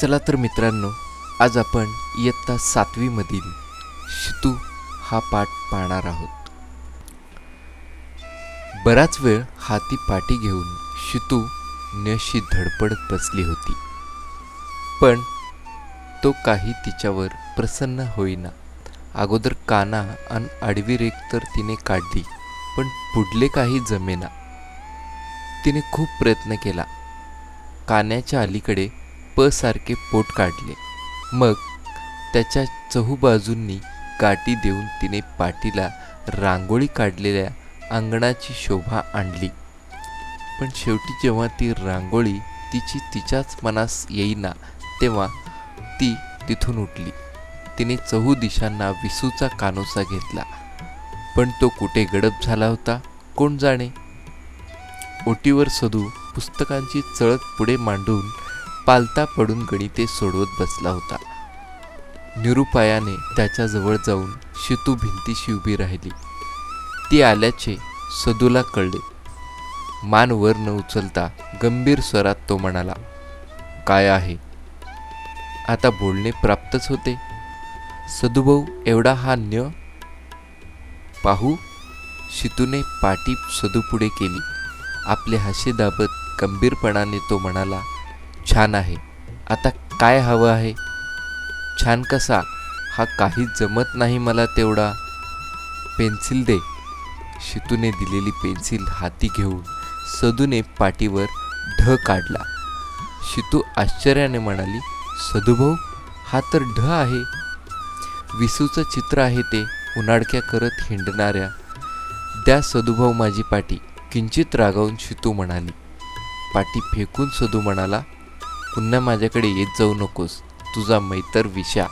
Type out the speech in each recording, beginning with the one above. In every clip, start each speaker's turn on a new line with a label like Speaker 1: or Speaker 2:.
Speaker 1: चला तर मित्रांनो आज आपण इयत्ता सातवीमधील शितू हा पाठ पाहणार आहोत. बराच वेळ हाती पाठी घेऊन शितू नशी धडपडत बसली होती. पण तो काही तिच्यावर प्रसन्न होईना. अगोदर काना आणि आडवी रेख तर तिने काढली पण पुढले काही जमेना. तिने खूप प्रयत्न केला. कान्याच्या अलीकडे प सारखे पोट काढले. मग त्याच्या चहूबाजूंनी गाठी देऊन तिने पाठीला रांगोळी काढलेल्या अंगणाची शोभा आणली. पण शेवटी जेव्हा ती रांगोळी तिची तिच्याच मनास येईना तेव्हा ती तिथून उठली. तिने चहू दिशांना विसूचा कानोसा घेतला. पण तो कुठे गडप झाला होता? कोण जाणे? ओटीवर सदू पुस्तकांची चळत पुढे मांडून पालता पडून गणिते सोडवत बसला होता. निरुपायाने त्याच्याजवळ जाऊन शितू भिंतीशी उभी राहिली. ती आल्याचे सदूला कळले. मान वर न उचलता गंभीर स्वरात तो म्हणाला काय आहे? आता बोलणे प्राप्तच होते. सदुभाऊ एवढा हा न्य पाहू. शितूने पाठी सदूपुढे केली. आपले हाशे दाबत गंभीरपणाने तो म्हणाला छान आहे. आता काय हवं आहे? छान कसा? हा काही जमत नाही मला तेवढा. पेन्सिल दे. शितूने दिलेली पेन्सिल हाती घेऊन सदूने पाठीवर ढ काढला. शितू आश्चर्याने म्हणाली सदुभाऊ हा तर ढ आहे. विसूचं चित्र आहे ते उन्हाडक्या करत हिंडणाऱ्या. द्या सदुभाऊ माझी पाटी. किंचित रागावून शितू म्हणाली. पाटी फेकून सदू म्हणाला पुन्हा माझ्याकडे येत जाऊ नकोस. तुझा मैतर विषा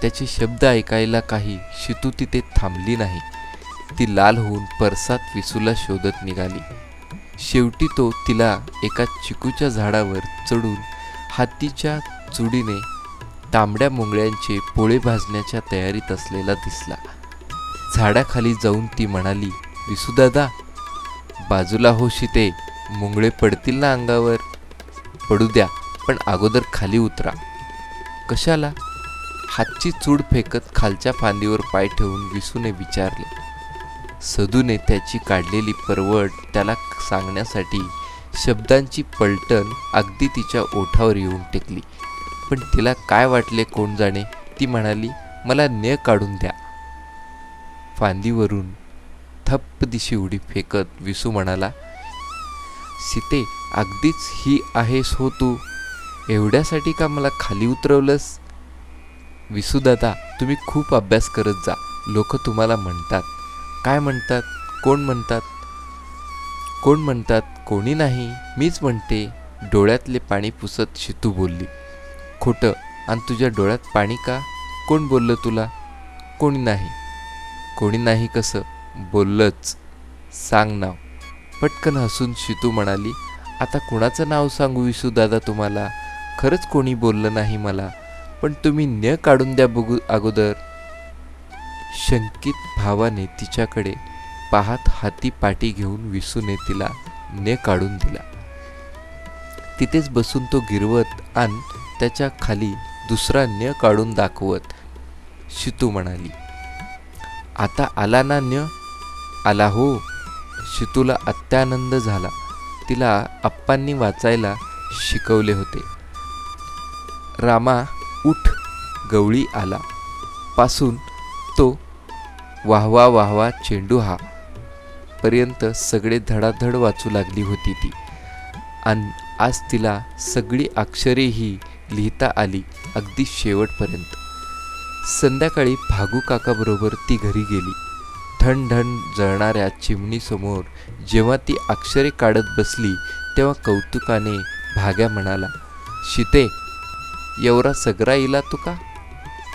Speaker 1: त्याचे शब्द ऐकायला काही शितू तिथे थांबली नाही. ती लाल होऊन परसात विसूला शोधत निघाली. शेवटी तो तिला एका चिकूच्या झाडावर चढून हातीच्या चुडीने तांबड्या मुंगळ्यांचे पोळे भाजण्याच्या तयारीत असलेला दिसला. झाडाखाली जाऊन ती म्हणाली विसूदादा बाजूला हो शिते. मुंगळे पडतील ना अंगावर? पडू द्या पण अगोदर खाली उतरा. कशाला? हातची चूड फेकत खालच्या फांदीवर पाय ठेवून विसूने विचारले. सदूने त्याची काढलेली परवड त्याला सांगण्यासाठी शब्दांची पलटण अगदी तिच्या ओठावर येऊन टेकली. पण तिला काय वाटले कोण जाणे? ती म्हणाली मला न काढून द्या. फांदीवरून थप्प दिशी उडी फेकत विसू म्हणाला सीते अगदीच ही आहेस हो तू. एवढ्यासाठी का मला खाली उतरवलंस? विसुदादा तुम्ही खूप अभ्यास करत जा. लोक तुम्हाला म्हणतात. काय म्हणतात? कोण म्हणतात? कोण म्हणतात? कोणी नाही. मीच म्हणते. डोळ्यातले पाणी पुसत शितू बोलली. खोटं. आणि तुझ्या डोळ्यात पाणी का? कोण बोललं तुला? कोणी नाही. कोणी नाही कसं? बोललंच. सांग नाव. पटकन हसून शितू म्हणाली आता कुणाचं नाव सांगू विसू दादा तुम्हाला? खरंच कोणी बोललं नाही मला. पण तुम्ही न काढून द्या बघू अगोदर. शंकित भावाने तिच्याकडे पाहत हाती पाटी घेऊन विसूने तिला ने काढून दिला. तिथेच बसून तो गिरवत आणि त्याच्याखाली दुसरा न काढून दाखवत शितू म्हणाली आता आला ना न? आला हो? शितूला अत्यानंद झाला. तिला आप्पांनी वाचायला शिकवले होते. रामा उठ गवळी आला. पासून तो वाहवा वाहवा चेंडू हा पर्यंत सगळे धडाधड वाचू लागली होती ती. आणि आज तिला सगळी अक्षरेही लिहिता आली अगदी शेवटपर्यंत. संध्याकाळी भागू काकाबरोबर ती घरी गेली. ठणठण जळणाऱ्या चिमणीसमोर जेव्हा ती अक्षरे काढत बसली तेव्हा कौतुकाने भाग्या म्हणाला शिते एवढा सगरा इला तुका?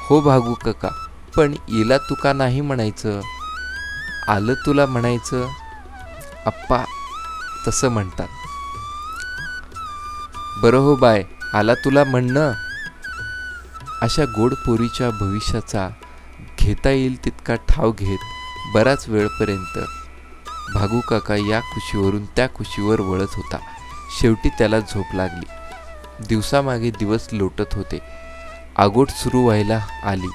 Speaker 1: हो भागू काका पण इला तुका नाही म्हणायचं. आलं तुला म्हणायचं? आप्पा तसं म्हणतात. बरं हो बाय आला तुला म्हणणं? अशा गोड पोरीच्या भविष्याचा घेता येईल तितका ठाव घेत बराच वेळपर्यंत भागू काका या खुशीवरून त्या खुशीवर वळत होता. शेवटी त्याला झोप लागली. दिवसामागे दिवस लोटत होते. आगोट सुरू व्हायला आली.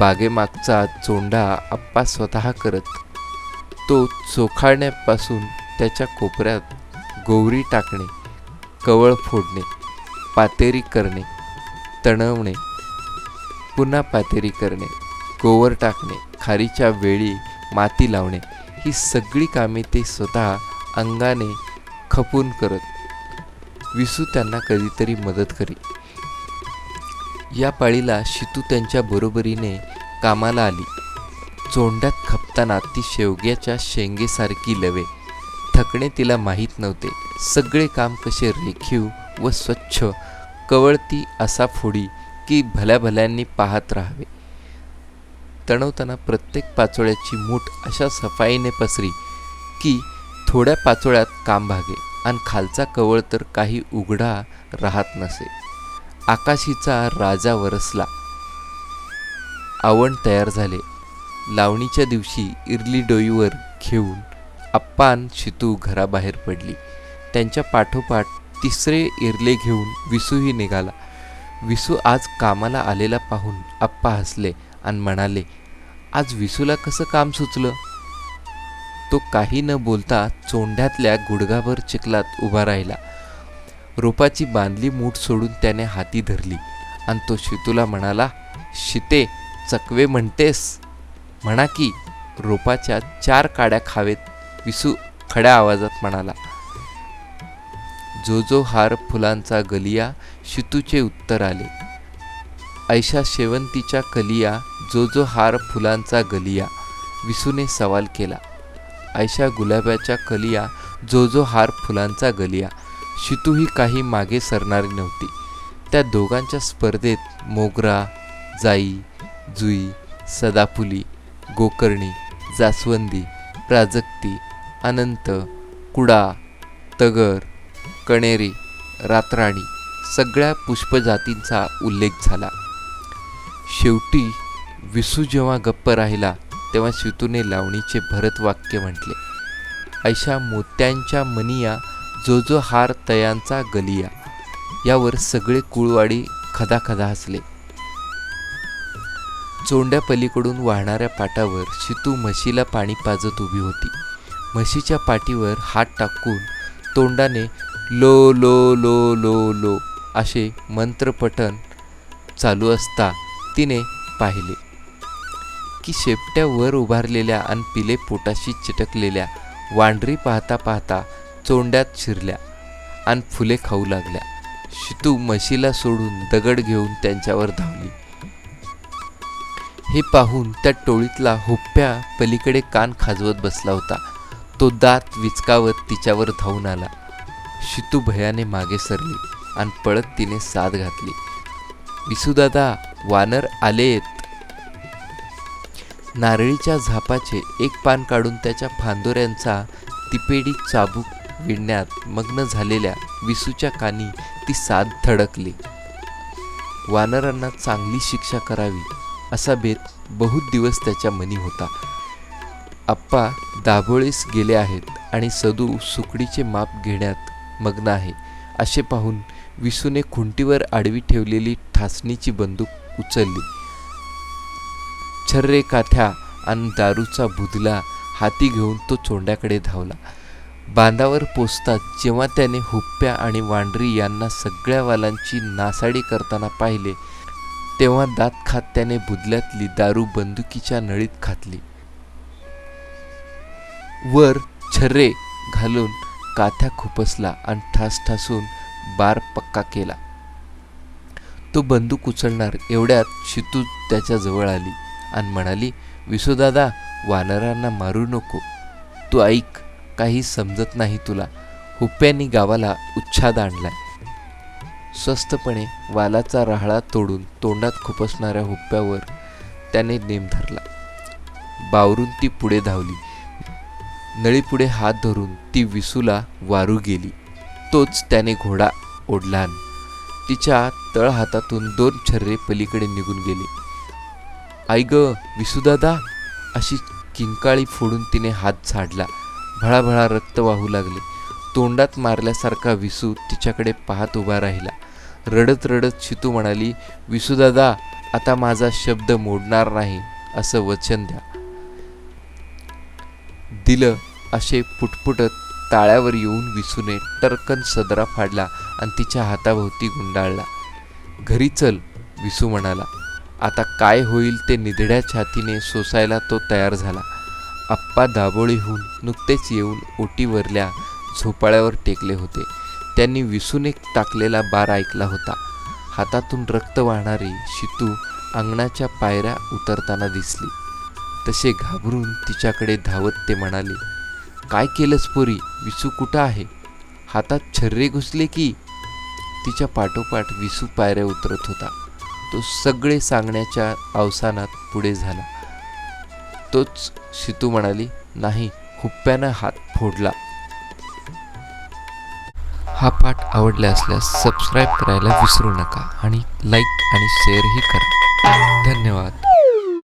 Speaker 1: बागेमागचा चोंडा आप्पा स्वतः करत तो चोखाळण्यापासून त्याच्या कोपऱ्यात गोवरी टाकणे कवळ फोडणे पातेरी करणे तणवणे पुन्हा पातेरी करणे गोवर टाकणे खारीच्या वेळी माती लावणे. ही सगळी कामे ते स्वतः अंगाने खपून करत. विसू त्यांना कधीतरी मदत करी. या पाळीला शितू त्यांच्या बरोबरीने कामाला आली. चोंडात खपताना ती शेवग्याच्या शेंगेसारखी लवे. थकणे तिला माहीत नव्हते. सगळे काम कसे रेखीव व स्वच्छ कवळती असा फोडी की भल्या भल्यांनी पाहत राहावे. तणवताना प्रत्येक पाचोळ्याची मूठ अशा सफाईने पसरी की थोड्या पाचोळ्यात काम भागे आणि खालचा कवळ तर काही उघडा राहत नसे. आकाशीचा राजा वरसला. आवण तयार झाले. लावणीच्या दिवशी इरली डोईवर घेऊन आप्पान शितू घराबाहेर पडली. त्यांच्या पाठोपाठ तिसरे इरले घेऊन विसूही निघाला. विसू आज कामाला आलेला पाहून अप्पा हसले आणि म्हणाले आज विसूला कसं काम सुचलं? तो काही न बोलता चोंड्यातल्या गुडघाभर चिखलात उभा राहिला. रोपाची बांधली मूठ सोडून त्याने हाती धरली आणि तो शितूला म्हणाला शिते चकवे म्हणतेस. म्हणा की रोपाच्या चार काड्या खावेत विसू खड्या आवाजात म्हणाला. जो जो हार फुलांचा गलिया शितूचे उत्तर आले. ऐशा शेवंतीच्या कलिया जो जो हार फुलांचा गलिया विसूने सवाल केला. ऐशा गुलाबाच्या कलिया जो जो हार फुलांचा गलिया शितूही काही मागे सरणारी नव्हती. त्या दोघांच्या स्पर्धेत मोगरा जाई जुई सदाफुली गोकर्णी जास्वंदी प्राजक्ती अनंत कुडा तगर कणेरी रातराणी सगळ्या पुष्पजातींचा उल्लेख झाला. शेवटी विसू जेव्हा गप्प राहिला तेव्हा शितूने लावणीचे भरत वाक्य म्हटले ऐशा मोत्यांच्या मनिया जो जो हार तयांचा गलिया. यावर सगळे कुळवाडी खदाखदा हसले. चोंड्या पलीकडून वाहणाऱ्या पाटावर शितू म्हशीला पाणी पाजत उभी होती. म्हशीच्या पाठीवर हात टाकून तोंडाने लो लो लो लो लो असे मंत्रपठण चालू असता तिने पाहिले. की शेपट्या वर उभारलेल्या आणि पिले पोटाशी चिटकलेल्या वांढरी पाहता पाहता चोंड्यात शिरल्या आणि फुले खाऊ लागल्या. शितू म्हशीला सोडून दगड घेऊन त्यांच्यावर धावली. हे पाहून त्या टोळीतला हुप्प्या पलीकडे कान खाजवत बसला होता. तो दात विचकावत तिच्यावर धावून आला. शितू भयाने मागे सरली आणि पळत तिने साथ घातली. विसूदादा वानर आलेत. नारळीच्या झापाचे एक पान काढून त्याच्या फांदोऱ्यांचा तिपेडी चाबूक विणण्यात मग्न झालेल्या विसूच्या कानी ती साथ धडकली. वानरांना चांगली शिक्षा करावी असा बेत बहुत दिवस त्याच्या मनी होता. आप्पा दाभोळीस गेले आहेत आणि सदू सुकडीचे माप घेण्यात मग्न आहे असे पाहून विसूने खुंटीवर आडवी ठेवलेली ठासणीची बंदूक उचलली. छर्रे काठ्या आणि दारूचा बुदला हाती घेऊन तो चोंड्याकडे धावला. बांधावर पोचताच जेव्हा त्याने हुप्प्या आणि वांढरी यांना सगळ्या वालांची नासाडी करताना पाहिले तेव्हा दात खात त्याने बुदल्यातली दारू बंदुकीच्या नळीत घातली. वर छर्रे घालून काथ्या खुपसला आणि ठास ठासून बार पक्का केला. तो बंदूक उचलणार एवढ्यात शितू त्याच्याजवळ आली. आणि म्हणाली विसोदादा वानरांना मारू नको. तू ऐक काही समजत नाही तुला. हुप्प्यांनी गावाला उच्छाद आणलाय स्वस्तपणे वालाचा राहळा तोडून तोंडात खुपसणाऱ्या हुप्प्यावर त्याने नेम धरला. बावरून ती पुढे धावली. नळीपुढे हात धरून ती विसूला वारू गेली. तोच त्याने घोडा ओढला तिच्या तळ हातातून दोन छर्रे पलीकडे निघून गेले. आई ग विसुदादा अशी किंकाळी फोडून तिने हात झाडला. भळाभळा रक्त वाहू लागले. तोंडात मारल्यासारखा विसू तिच्याकडे पाहत उभा राहिला. रडत रडत शितू म्हणाली विसुदादा आता माझा शब्द मोडणार नाही असं वचन द्या दिलं. असे पुटपुटत ताळ्यावर येऊन विसूने टरकन सदरा फाडला आणि तिच्या हाताभोवती गुंडाळला. घरी चल विसू म्हणाला. आता काय होईल ते निधड्या छातीने सोसायला तो तयार झाला. आप्पा दाबोळीहून नुकतेच येऊन ओटीवरल्या झोपाळ्यावर टेकले होते. त्यांनी विसून एक टाकलेला बार ऐकला होता. हातातून रक्त वाहणारी शितू अंगणाच्या पायऱ्या उतरताना दिसली. तसे घाबरून तिच्याकडे धावत ते म्हणाले काय केलंस पोरी? विसू कुठं आहे? हातात छर्रे घुसले की? तिच्या पाठोपाठ विसू पायऱ्या उतरत होता. तो सगळे सांगण्याच्या अवसानात पुढे झाला. तोच शितू म्हणाली नाही हुप्प्यानं हात फोडला. हा पाठ आवडला असल्यास सबस्क्राईब करायला विसरू नका आणि लाईक आणि शेअरही करा. धन्यवाद.